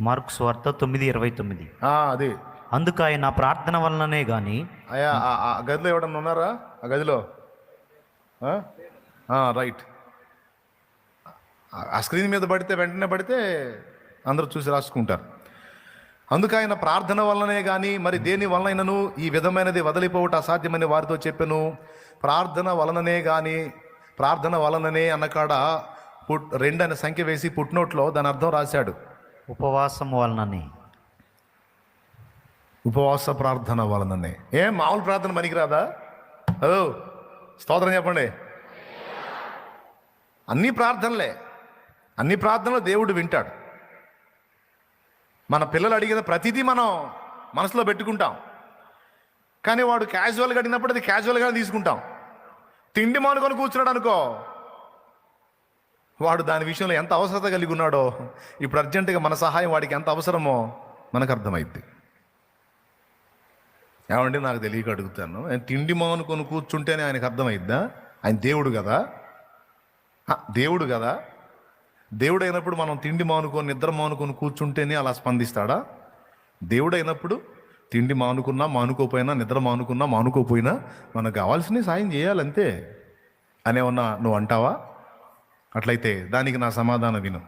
Mark స్వార్త తొమ్మిది ఇరవై తొమ్మిది. అది. అందుకు ఆయన ప్రార్థన వలననే గాని అయ్యా ఆ- గదిలో ఎవడన్నా ఉన్నారా? ఆ గదిలో? రైట్. ఆ- ఆ స్క్రీన్ మీద పడితే వెంటనే పడితే అందరూ చూసి రాసుకుంటారు. అందుకు ఆయన ప్రార్థన వల్లనే కానీ మరి దేని వలనైనను? ఈ విధమైనది వదిలిపోవట అసాధ్యమని వారితో చెప్పాను. ప్రార్థన వలననే కానీ ప్రార్థన వలననే అన్నకాడ పుట్ రెండు అనే సంఖ్య వేసి పుట్నోట్లో దాని అర్థం రాశాడు. ఉపవాసం వలనని. ఉపవాస ప్రార్థన వలననే. ఏం మామూలు ప్రార్థన పనికిరాదా? అదో స్తోత్రం చెప్పండి. అన్ని ప్రార్థనలే. అన్ని ప్రార్థనలు దేవుడు వింటాడు. మన పిల్లలు అడిగిన ప్రతిదీ మనం మనసులో పెట్టుకుంటాం. కానీ వాడు క్యాజువల్గా అడిగినప్పుడు అది క్యాజువల్గా తీసుకుంటాం. తిండి మానుకొని కూర్చున్నాడు అనుకో వాడు దాని విషయంలో ఎంత అవసరత కలిగి ఉన్నాడో ఇప్పుడు అర్జెంటుగా మన సహాయం వాడికి ఎంత అవసరమో మనకు అర్థమైద్ది. ఏమంటే నాకు తెలియక అడుగుతాను. ఆయన తిండి మానుకొని కూర్చుంటేనే ఆయనకు అర్థమైద్దా? ఆయన దేవుడు కదా. దేవుడు కదా. దేవుడు అయినప్పుడు మనం తిండి మానుకొని నిద్ర మానుకొని కూర్చుంటేనే అలా స్పందిస్తాడా? దేవుడైనప్పుడు తిండి మానుకున్నా మానుకోపోయినా నిద్ర మానుకున్నా మానుకోపోయినా మనకు కావాల్సిన సాయం చేయాలంతే. అనేమన్నా నువ్వు అంటావా? అట్లయితే దానికి నా సమాధానం విను.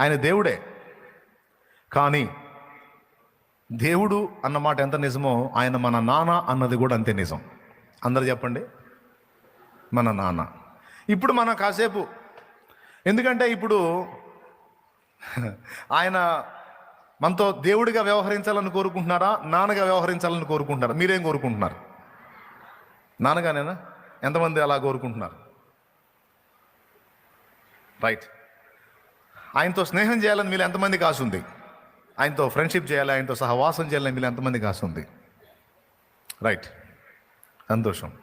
ఆయన దేవుడే. కానీ దేవుడు అన్నమాట ఎంత నిజమో ఆయన మన నాన్న అన్నది కూడా అంతే నిజం. అందరు చెప్పండి? మన నాన్న. ఇప్పుడు మనం కాసేపు. ఎందుకంటే ఇప్పుడు ఆయన మనతో దేవుడిగా వ్యవహరించాలని కోరుకుంటున్నారా? నాన్నగా వ్యవహరించాలని కోరుకుంటున్నారా? మీరేం కోరుకుంటున్నారు? నాన్నగానేనా? ఎంతమంది అలా కోరుకుంటున్నారు? రైట్ ఆయనతో స్నేహం చేయాలని మీరు ఎంతమంది కాసుంది? ఆయనతో ఫ్రెండ్షిప్ చేయాలి? ఆయనతో సహవాసం చేయాలని మీరు ఎంతమంది కాసుంది? రైట్ సంతోషం.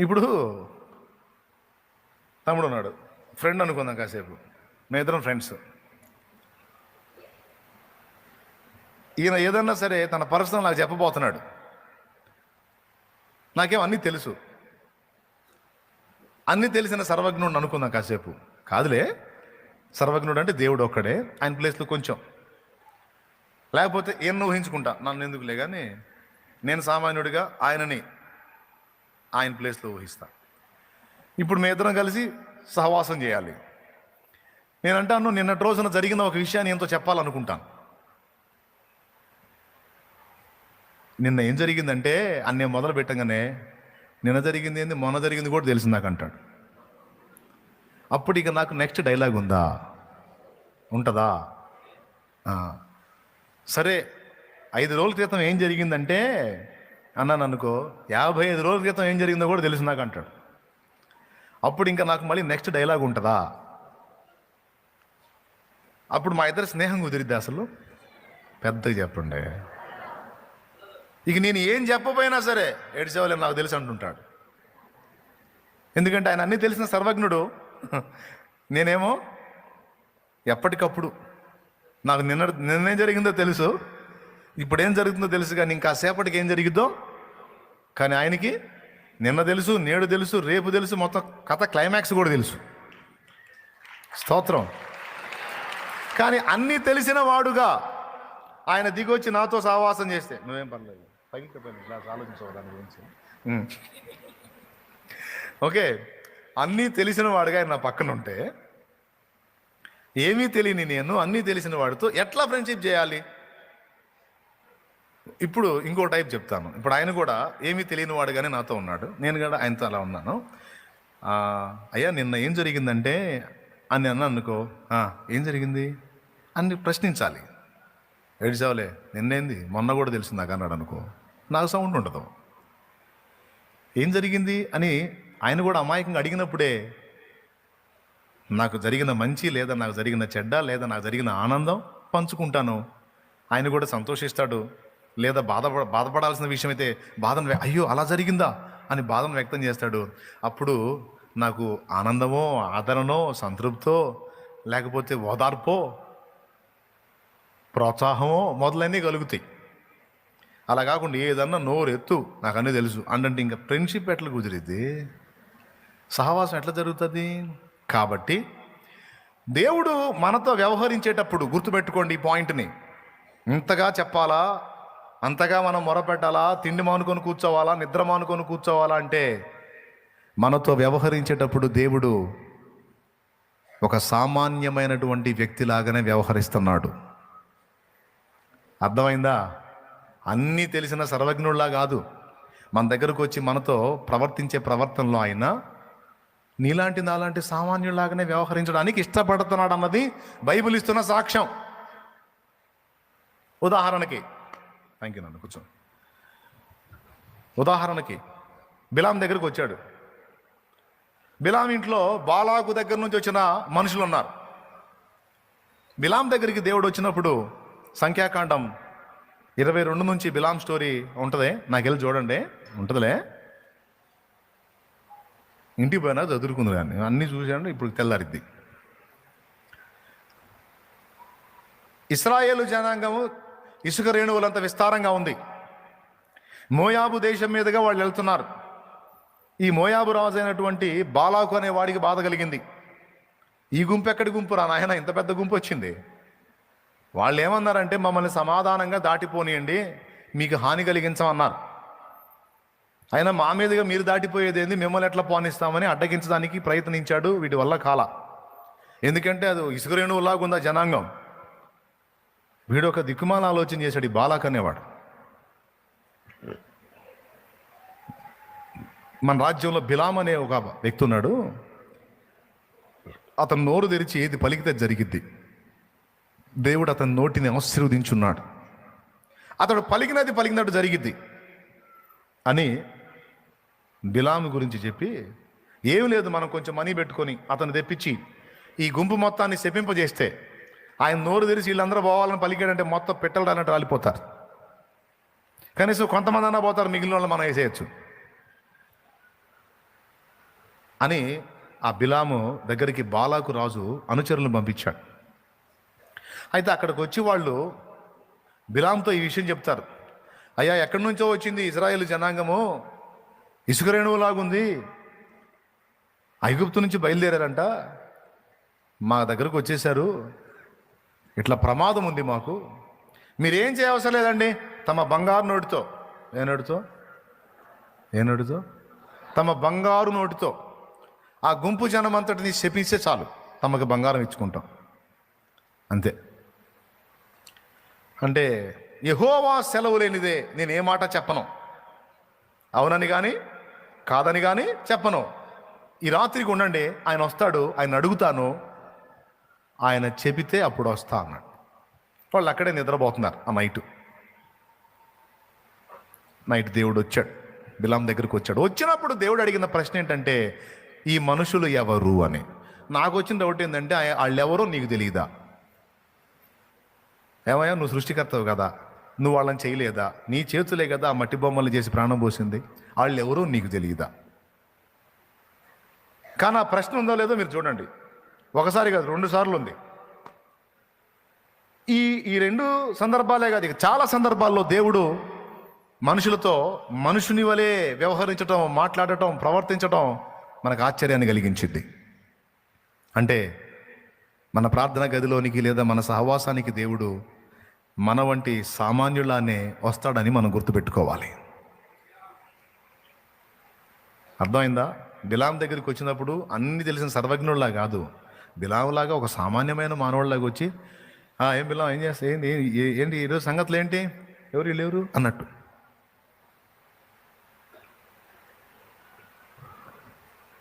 ఇప్పుడు తమ్ముడు ఉన్నాడు. ఫ్రెండ్ అనుకుందాం కాసేపు. మేమిద్దరం ఫ్రెండ్స్ ఈయన ఏదన్నా సరే తన పర్సనల్ నాకు చెప్పబోతున్నాడు. నాకేం అన్నీ తెలుసు. అన్ని తెలిసిన సర్వజ్ఞుడు అనుకుందాం కాసేపు. కాదులే సర్వజ్ఞుడు అంటే దేవుడు ఒక్కడే ఆయన ప్లేస్లో కొంచెం. లేకపోతే ఏం ఊహించుకుంటా నన్ను ఎందుకులే కానీ నేను సామాన్యుడిగా ఆయనని ఆయన ప్లేస్లో ఊహిస్తా. ఇప్పుడు మీ ఇద్దరం కలిసి సహవాసం చేయాలి. నేను అంటాను నిన్నటి రోజున జరిగిన ఒక విషయాన్ని ఎంతో చెప్పాలనుకుంటాను. నిన్న ఏం జరిగిందంటే అన్నీ మొదలు పెట్టగానే నిన్న జరిగింది ఏంది? మొన్న జరిగింది కూడా తెలిసింది నాకు అంటాడు. అప్పుడు ఇక నాకు నెక్స్ట్ డైలాగ్ ఉందా? ఉంటుందా? సరే ఐదు రోజుల క్రితం ఏం జరిగిందంటే అన్నాను అనుకో యాభై ఐదు రోజుల క్రితం ఏం జరిగిందో కూడా తెలుసు నాకు అంటాడు. అప్పుడు ఇంకా నాకు మళ్ళీ నెక్స్ట్ డైలాగ్ ఉంటుందా? అప్పుడు మా ఇద్దరు స్నేహం కుదిరిద్ది అసలు. పెద్దగా చెప్పండి. ఇక నేను ఏం చెప్పపోయినా సరే ఏడ్చేవాళ్ళే నాకు తెలుసు అంటుంటాడు. ఎందుకంటే ఆయన అన్నీ తెలిసిన సర్వజ్ఞుడు. నేనేమో ఎప్పటికప్పుడు నాకు నిన్న నిన్నేం జరిగిందో తెలుసు. ఇప్పుడు ఏం జరుగుతుందో తెలుసు కానీ ఇంకా సేపటికి ఏం జరిగిద్దో. కానీ ఆయనకి నిన్న తెలుసు నేడు తెలుసు రేపు తెలుసు మొత్తం కథ క్లైమాక్స్ కూడా తెలుసు. స్తోత్రం. కానీ అన్నీ తెలిసిన వాడుగా ఆయన దిగొచ్చి నాతో సహవాసం చేస్తే నువ్వేం పర్లేదు. పైకి ఆలోచించవు దాని గురించి. ఓకే. అన్నీ తెలిసిన వాడుగా ఆయన నా పక్కన ఉంటే ఏమీ తెలియని నేను అన్నీ తెలిసిన వాడితో ఎట్లా ఫ్రెండ్షిప్ చేయాలి? ఇప్పుడు ఇంకో టైప్ చెప్తాను. ఇప్పుడు ఆయన కూడా ఏమీ తెలియని వాడుగానే నాతో ఉన్నాడు. నేను కూడా ఆయనతో అలా ఉన్నాను. అయ్యా నిన్న ఏం జరిగిందంటే అని అన్న అనుకో ఏం జరిగింది? అని ప్రశ్నించాలి. ఏడిచావులే నిన్నేంది? మొన్న కూడా తెలిసింది నాకు అన్నాడు అనుకో. నాకు సౌండ్ ఉండదు. ఏం జరిగింది అని ఆయన కూడా అమాయకంగా అడిగినప్పుడే నాకు జరిగిన మంచి లేదా నాకు జరిగిన చెడ్డ లేదా నాకు జరిగిన ఆనందం పంచుకుంటాను. ఆయన కూడా సంతోషిస్తాడు. లేదా బాధ బాధపడాల్సిన విషయం అయితే బాధను అయ్యో అలా జరిగిందా అని బాధను వ్యక్తం చేస్తాడు. అప్పుడు నాకు ఆనందమో ఆదరణో సంతృప్తో లేకపోతే ఓదార్పో ప్రోత్సాహమో మొదలన్నీ కలుగుతాయి. అలా కాకుండా ఏదన్నా నోరు ఎత్తు నాకు అన్నీ తెలుసు. అంటే ఇంకా ఫ్రెండ్షిప్ ఎట్లా కుదిరిద్ది? సహవాసం ఎట్లా జరుగుతుంది? కాబట్టి దేవుడు మనతో వ్యవహరించేటప్పుడు గుర్తుపెట్టుకోండి ఈ పాయింట్ని. ఇంతగా చెప్పాలా? అంతగా మనం మొరపెట్టాలా? తిండి మానుకొని కూర్చోవాలా? నిద్ర మానుకొని కూర్చోవాలా అంటే మనతో వ్యవహరించేటప్పుడు దేవుడు ఒక సామాన్యమైనటువంటి వ్యక్తిలాగానే వ్యవహరిస్తున్నాడు. అర్థమైందా? అన్నీ తెలిసిన సర్వజ్ఞుల్లా కాదు. మన దగ్గరకు వచ్చి మనతో ప్రవర్తించే ప్రవర్తనలో ఆయన నీలాంటి నాలాంటి సామాన్యులాగానే వ్యవహరించడానికి ఇష్టపడుతున్నాడు అన్నది బైబిల్ ఇస్తున్న సాక్ష్యం. ఉదాహరణకి థ్యాంక్ యూ నన్ను కూర్చో. ఉదాహరణకి బిలాం దగ్గరకు వచ్చాడు. బిలాం ఇంట్లో బాలాకు దగ్గర నుంచి వచ్చిన మనుషులు ఉన్నారు. బిలాం దగ్గరికి దేవుడు వచ్చినప్పుడు సంఖ్యాకాండం ఇరవై రెండు నుంచి బిలాం స్టోరీ ఉంటుంది. నాకు వెళ్ళి చూడండి. ఉంటుందిలే. ఇంటికి పోయినా చదువుకుంది కానీ అన్నీ చూశాను ఇప్పుడు తెల్లారిద్ది. ఇస్రాయేలు జనాంగము ఇసుక రేణువులంత విస్తారంగా ఉంది. మోయాబు దేశం మీదుగా వాళ్ళు వెళ్తున్నారు. ఈ మోయాబు రాజు అయినటువంటి బాలాకు అనే వాడికి బాధ కలిగింది. ఈ గుంపు ఎక్కడి గుంపు రా నాయన? ఇంత పెద్ద గుంపు వచ్చింది. వాళ్ళు ఏమన్నారంటే మమ్మల్ని సమాధానంగా దాటిపోనియండి మీకు హాని కలిగించమన్నారు. అయినా మా మీదుగా మీరు దాటిపోయేదేంది? మిమ్మల్ని ఎట్లా పోనిస్తామని అడ్డగించడానికి ప్రయత్నించాడు వీటి వల్ల కాల. ఎందుకంటే అది ఇసుక రేణువులాగా ఉందా జనాంగం? వీడు ఒక దిక్కుమాల ఆలోచన చేశాడు ఈ బాలాక్ అనేవాడు. మన రాజ్యంలో బిలాం అనే ఒక వ్యక్తి ఉన్నాడు. అతను నోరు తెరిచి ఏది పలికితే జరిగిద్ది. దేవుడు అతని నోటిని ఆశీర్వదించున్నాడు. అతడు పలికినది పలికినట్టు జరిగిద్ది. అని బిలాము గురించి చెప్పి ఏం లేదు మనం కొంచెం మనీ పెట్టుకొని అతను తెప్పించి ఈ గుంపు మొత్తాన్ని శపింపజేస్తే ఆయన నోరు తెరిచి వీళ్ళందరూ పోవాలని పలికాడంటే మొత్తం పెట్టలు అన్నట్టు రాలిపోతారు. కనీసం కొంతమంది అన్నా పోతారు మిగిలిన వాళ్ళు మనం వేసేయచ్చు. అని ఆ బిలాము దగ్గరికి బాలాకు రాజు అనుచరులను పంపించాడు. అయితే అక్కడికి వచ్చి వాళ్ళు బిలాంతో ఈ విషయం చెప్తారు. అయ్యా ఎక్కడి నుంచో వచ్చింది ఇజ్రాయేల్ జనాంగము? ఇసుక రేణువులాగుంది. ఐగుప్తు నుంచి బయలుదేరారంట. మా దగ్గరకు వచ్చేసారు ఇట్లా ప్రమాదం ఉంది మాకు. మీరేం చేయవసరం లేదండి తమ బంగారు నోటితో. ఏ నోటితో? ఏ నోటితో? తమ బంగారు నోటితో. ఆ గుంపు జనం అంతటిని శపిస్తే చాలు. తమకు బంగారం ఇచ్చుకుంటాం. అంతే. అంటే యహోవా సెలవు లేనిదే నేను ఏ మాట చెప్పను. అవునని కానీ కాదని కానీ చెప్పను. ఈ రాత్రికి ఉండండి ఆయన వస్తాడు ఆయన అడుగుతాను. ఆయన చెబితే అప్పుడు వస్తా అన్నాడు. వాళ్ళు అక్కడే నిద్రపోతున్నారు ఆ నైట్. నైట్ దేవుడు వచ్చాడు. బిలాం దగ్గరికి వచ్చాడు. వచ్చినప్పుడు దేవుడు అడిగిన ప్రశ్న ఏంటంటే ఈ మనుషులు ఎవరు అని. నాకు వచ్చిన డౌట్ ఏంటంటే వాళ్ళెవరో వాళ్ళు ఎవరో నీకు తెలియదా ఏమయ్యా నువ్వు సృష్టికర్తవు కదా. నువ్వు వాళ్ళని చేయలేదా? నీ చేతులే కదా ఆ మట్టి బొమ్మలు చేసి ప్రాణం పోసింది. వాళ్ళు ఎవరో నీకు తెలియదా? కానీ ఆ ప్రశ్న ఉందో లేదో మీరు చూడండి. ఒకసారి కాదు రెండు సార్లు ఉంది. ఈ ఈ రెండు సందర్భాలే కాదు ఇక చాలా సందర్భాల్లో దేవుడు మనుషులతో మనుషుని వలె వ్యవహరించటం మాట్లాడటం ప్రవర్తించటం మనకు ఆశ్చర్యాన్ని కలిగించింది. అంటే మన ప్రార్థన గదిలోనికి లేదా మన సహవాసానికి దేవుడు మన వంటి సామాన్యులానే వస్తాడని మనం గుర్తుపెట్టుకోవాలి. అర్థమైందా? బిలాం దగ్గరికి వచ్చినప్పుడు అన్ని తెలిసిన సర్వజ్ఞుల్లా కాదు. బిలాంలాగా ఒక సామాన్యమైన మానవుడిలాగా వచ్చి ఏం బిలాం ఏం చేస్తా ఏంటి ఏంటి ఈరోజు సంగతులు ఏంటి? ఎవరు లేరు అన్నట్టు.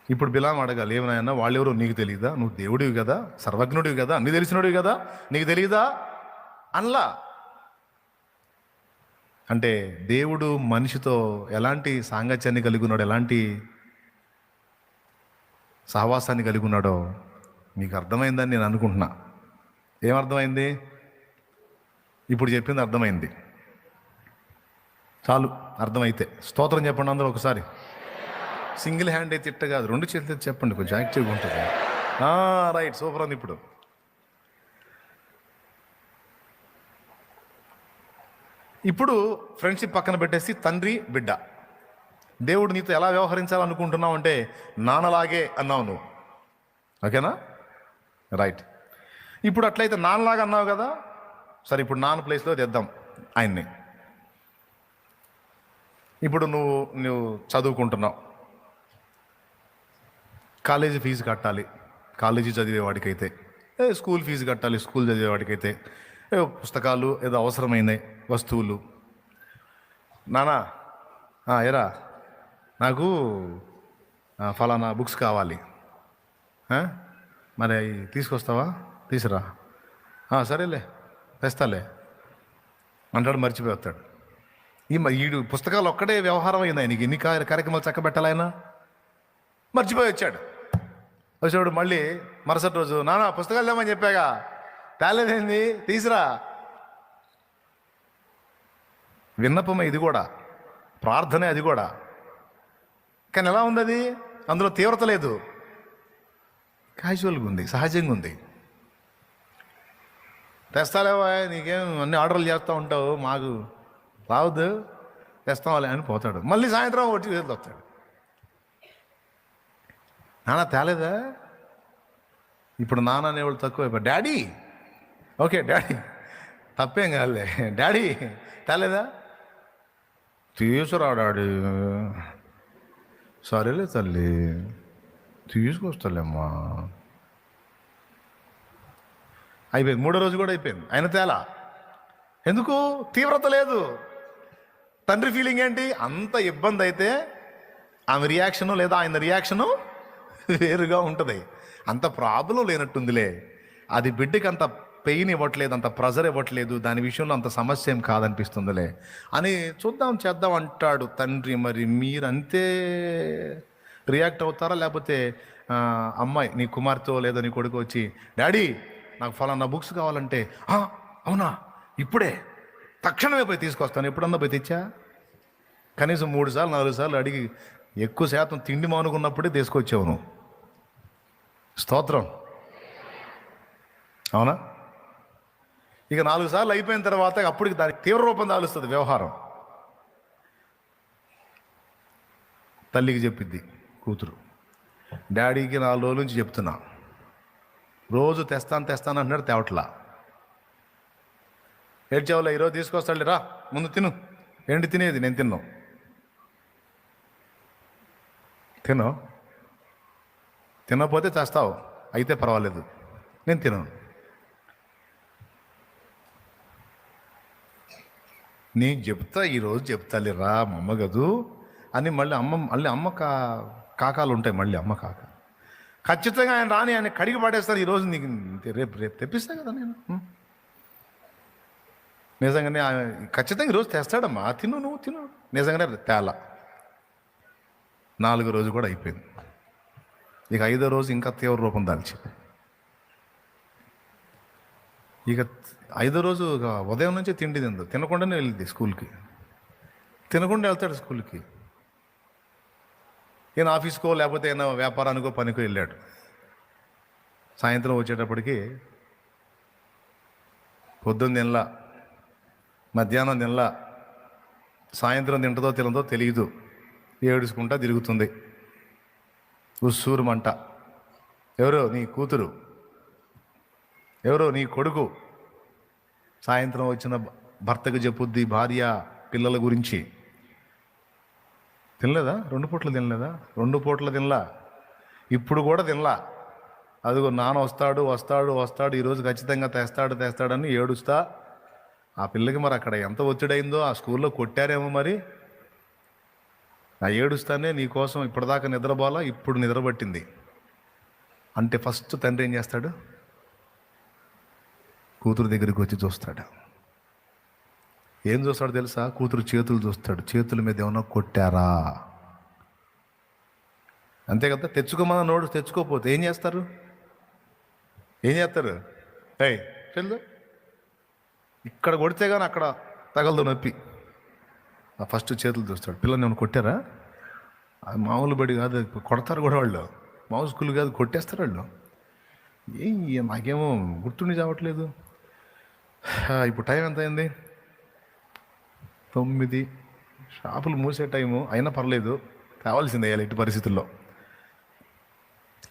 ఇప్పుడు బిలాం అడగాలి ఏమైనా వాళ్ళెవరో నీకు తెలియదా నువ్వు దేవుడివి కదా సర్వజ్ఞుడివి కదా అన్ని తెలిసినోడివి కదా నీకు తెలియదా అన్లా. అంటే దేవుడు మనిషితో ఎలాంటి సాంగత్యాన్ని కలిగి ఉన్నాడు ఎలాంటి సహవాసాన్ని కలిగి ఉన్నాడో మీకు అర్థమైందని నేను అనుకుంటున్నా. ఏమర్థమైంది ఇప్పుడు చెప్పింది అర్థమైంది. చాలు అర్థమైతే. స్తోత్రం చెప్పండి అందరూ ఒకసారి. సింగిల్ హ్యాండ్ అయితే ఇట్ట కాదు రెండు చేతులు చెప్పండి కొంచెం యాక్టివ్గా ఉంటుంది? రైట్ సూపర్ ఉంది ఇప్పుడు. ఇప్పుడు ఫ్రెండ్షిప్ పక్కన పెట్టేసి తండ్రి బిడ్డ. దేవుడు నీతో ఎలా వ్యవహరించాలనుకుంటున్నావు అంటే నాన్నలాగే అన్నావు నువ్వు. ఓకేనా? రైట్. ఇప్పుడు అట్లయితే నాన్నలాగా అన్నావు కదా సరే ఇప్పుడు నాన్న ప్లేస్లో తెద్దాం ఆయన్ని. ఇప్పుడు నువ్వు నువ్వు చదువుకుంటున్నావు. కాలేజీ ఫీజు కట్టాలి. కాలేజీ చదివేవాడికైతే. స్కూల్ ఫీజు కట్టాలి స్కూల్ చదివేవాడికైతే. ఏ పుస్తకాలు ఏదో అవసరమైన వస్తువులు. నానా ఎరా నాకు ఫలానా బుక్స్ కావాలి. మరి అవి తీసుకొస్తావా? తీసురా. సరేలే తెస్తాలే. అంటాడు మర్చిపోయి వస్తాడు. ఈ ఈడు పుస్తకాలు ఒక్కడే వ్యవహారం అయింది? ఆయనకి ఎన్ని కార్యక్రమాలు చక్కబెట్టాలైనా మర్చిపోయి వచ్చాడు. వచ్చాడు మళ్ళీ మరుసటి రోజు నానా పుస్తకాలు లేమని చెప్పాగా. తేలేదేంది తీసిరా. విన్నపమే ఇది కూడా. ప్రార్థనే అది కూడా. కానీ ఎలా ఉంది అది అందులో తీవ్రత లేదు. క్యాజువల్గా ఉంది సహజంగా ఉంది. తెస్తాలేవా నీకేం అన్ని ఆర్డర్లు చేస్తూ ఉంటావు మాకు రావద్దు తెస్తావాలి అని పోతాడు. మళ్ళీ సాయంత్రం వచ్చి వస్తాడు. నాన్న తేలేదా? ఇప్పుడు నాన్న అనేవాళ్ళు తక్కువ డాడీ ఓకే డాడీ. తప్పేం కాదులే. డాడీ తేలేదా? తీసుకురా డాడీ. సరేలే తల్లి. తీసుకొస్తాలేమ్మా. అయిపోయింది. మూడో రోజు కూడా అయిపోయింది. ఆయన తేలా? ఎందుకు? తీవ్రత లేదు. తండ్రి ఫీలింగ్ ఏంటి? అంత ఇబ్బంది అయితే ఆమె రియాక్షను లేదా ఆయన రియాక్షను వేరుగా ఉంటుంది. అంత ప్రాబ్లం లేనట్టుందిలే. అది బిడ్డకి అంత పెయిన్ ఇవ్వట్లేదు అంత ప్రెజర్ ఇవ్వట్లేదు దాని విషయంలో అంత సమస్య ఏం కాదనిపిస్తుందిలే అని చూద్దాం చేద్దాం అంటాడు తండ్రి. మరి మీరు అంతే రియాక్ట్ అవుతారా? లేకపోతే అమ్మాయి నీ కుమార్తె లేదో నీ కొడుకు వచ్చి డాడీ నాకు ఫలానా బుక్స్ కావాలంటే అవునా? ఇప్పుడే. తక్షణమే పోయి తీసుకొస్తాను. ఎప్పుడన్నా పోయి తెచ్చా? కనీసం మూడు సార్లు నాలుగు సార్లు అడిగి ఎక్కువ శాతం తిండి మానుకున్నప్పుడే తీసుకొచ్చావు నువ్వు. స్తోత్రం. అవునా? ఇక నాలుగు సార్లు అయిపోయిన తర్వాత అప్పటికి దానికి తీవ్ర రూపం దాలుస్తుంది వ్యవహారం. తల్లికి చెప్పిద్ది కూతురు డాడీకి నాలుగు రోజుల నుంచి చెప్తున్నా. రోజు తెస్తాను తెస్తాను అంటున్నాడు తేవట్లా. ఏడ్చావులే ఈరోజు తీసుకొస్తాడు రా ముందు తిను. ఏంటి తినేది? నేను తిన్నాను తిను? తినకపోతే చేస్తావు అయితే పర్వాలేదు. నేను తినను. నేను చెప్తా ఈరోజు చెప్తాలే రా మా అమ్మ కదూ అని మళ్ళీ అమ్మ మళ్ళీ అమ్మ కా కాకాలు ఉంటాయి మళ్ళీ అమ్మ కాక. ఖచ్చితంగా ఆయన రాని ఆయన కడిగి పడేస్తారు ఈరోజు నీకు రేపు రేపు తెప్పిస్తా కదా నేను. నిజంగానే ఖచ్చితంగా ఈరోజు తెస్తాడమ్మా. తిను నువ్వు తిను. నిజంగానే తేల. నాలుగో రోజు కూడా అయిపోయింది. ఇక ఐదో రోజు ఇంకా తీవ్ర రూపం దాల్చి ఇక ఐదో రోజు ఉదయం నుంచి తిండి తిందు. తినకుండానే వెళ్ళింది స్కూల్కి. తినకుండా వెళ్తాడు స్కూల్కి. ఈయన ఆఫీస్కో లేకపోతే ఏమైనా వ్యాపారానికో పనికో వెళ్ళాడు. సాయంత్రం వచ్చేటప్పటికి పొద్దున్న తినలా మధ్యాహ్నం తినలా సాయంత్రం తింటదో తినదో తెలియదు ఏడుచుకుంటా తిరుగుతుంది. ఉస్సూరు మంట. ఎవరో నీ కూతురు. ఎవరో నీ కొడుకు. సాయంత్రం వచ్చిన భర్తకు చెప్పుద్ది భార్య పిల్లల గురించి. తినలేదా? రెండు పూట్లు తినలేదా? రెండు పూటలు తినలా? ఇప్పుడు కూడా తినలా. అదిగో నాన్న వస్తాడు వస్తాడు వస్తాడు ఈరోజు ఖచ్చితంగా తెస్తాడు తెస్తాడని ఏడుస్తా. ఆ పిల్లకి మరి అక్కడ ఎంత ఒత్తిడైందో ఆ స్కూల్లో కొట్టారేమో మరి. ఆ ఏడుస్తానే నీకోసం ఇప్పటిదాకా నిద్రపోలా ఇప్పుడు నిద్రపట్టింది. అంటే ఫస్ట్ తండ్రి ఏం చేస్తాడు? కూతురు దగ్గరికి వచ్చి చూస్తాడు. ఏం చూస్తాడు తెలుసా? కూతురు చేతులు చూస్తాడు. చేతుల మీద ఏమన్నా కొట్టారా? అంతే కదా? తెచ్చుకోమన్న నోడు తెచ్చుకోకపోతే ఏం చేస్తారు? ఏం చేస్తారు? ఏయ్ చెల్లు ఇక్కడ కొడితే కానీ అక్కడ తగలదు నొప్పి. ఆ ఫస్ట్ చేతులు చూస్తాడు. పిల్లల్ని ఏమైనా కొట్టారా? అది మామూలు బడి కాదు. కొడతారు కూడా వాళ్ళు. మామూలు స్కూల్ కాదు. కొట్టేస్తారు వాళ్ళు. ఏం నాకేమో గుర్తుండి చావట్లేదు. ఇప్పుడు టైం ఎంత అయింది తొమ్మిది. షాపులు మూసే టైము. అయినా పర్లేదు. కావాల్సిందే ఇవాళ ఎట్టి పరిస్థితుల్లో.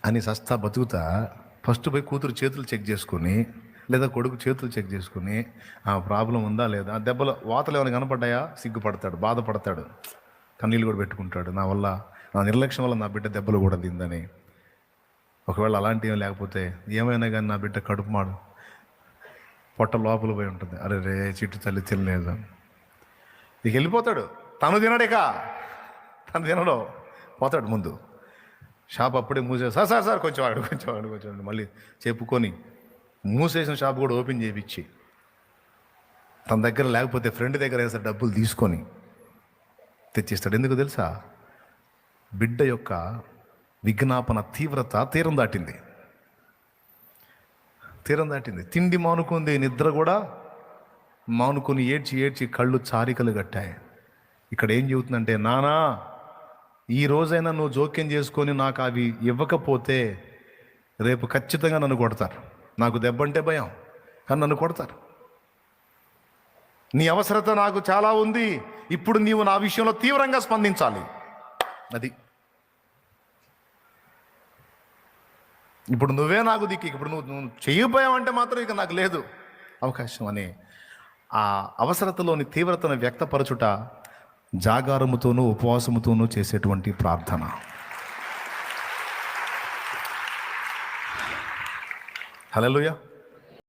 అని సస్తా బతుకుతా. ఫస్ట్ పోయి కూతురు చేతులు చెక్ చేసుకుని లేదా కొడుకు చేతులు చెక్ చేసుకుని ఆ ప్రాబ్లం ఉందా లేదా? ఆ దెబ్బలు వాతలు ఏమైనా కనపడ్డాయా? సిగ్గుపడతాడు బాధపడతాడు. కన్నీళ్ళు కూడా పెట్టుకుంటాడు. నా వల్ల నా నిర్లక్ష్యం వల్ల నా బిడ్డ దెబ్బలు కూడా తిందని. ఒకవేళ అలాంటివి లేకపోతే ఏమైనా కానీ నా బిడ్డ కడుపు మాడు. పొట్ట లోపల పోయి ఉంటుంది. అరే రే చిట్టు తల్లి తినలేదు. ఇక వెళ్ళిపోతాడు. తను తినడిక తను తినడు. పోతాడు ముందు. షాప్ అప్పుడే మూసే సార్ సార్ సార్ కొంచెం ఆడు కొంచెం ఆడు కొంచెం మళ్ళీ చెప్పుకొని మూసేసిన షాప్ కూడా ఓపెన్ చేయించి తన దగ్గర లేకపోతే ఫ్రెండ్ దగ్గర వేసే డబ్బులు తీసుకొని తెచ్చిస్తాడు. ఎందుకు తెలుసా? బిడ్డ యొక్క విజ్ఞాపన తీవ్రత తీరం దాటింది. తీరం దాటింది. తిండి మానుకుంది నిద్ర కూడా మానుకొని ఏడ్చి ఏడ్చి కళ్ళు చారికలు కట్టాయి. ఇక్కడ ఏం చెబుతుందంటే నానా ఈ రోజైనా నువ్వు జోక్యం చేసుకొని నాకు అవి ఇవ్వకపోతే రేపు ఖచ్చితంగా నన్ను కొడతారు. నాకు దెబ్బంటే భయం కానీ నన్ను కొడతారు. నీ అవసరత నాకు చాలా ఉంది. ఇప్పుడు నీవు నా విషయంలో తీవ్రంగా స్పందించాలి. అది. ఇప్పుడు నువ్వే నాకు దిక్కు. ఇప్పుడు నువ్వు నువ్వు చేయబోయావంటే మాత్రం ఇక నాకు లేదు అవకాశం అని ఆ అవసరతలోని తీవ్రతను వ్యక్తపరచుట జాగారముతోనూ ఉపవాసముతోనూ చేసేటువంటి ప్రార్థన. హలోయ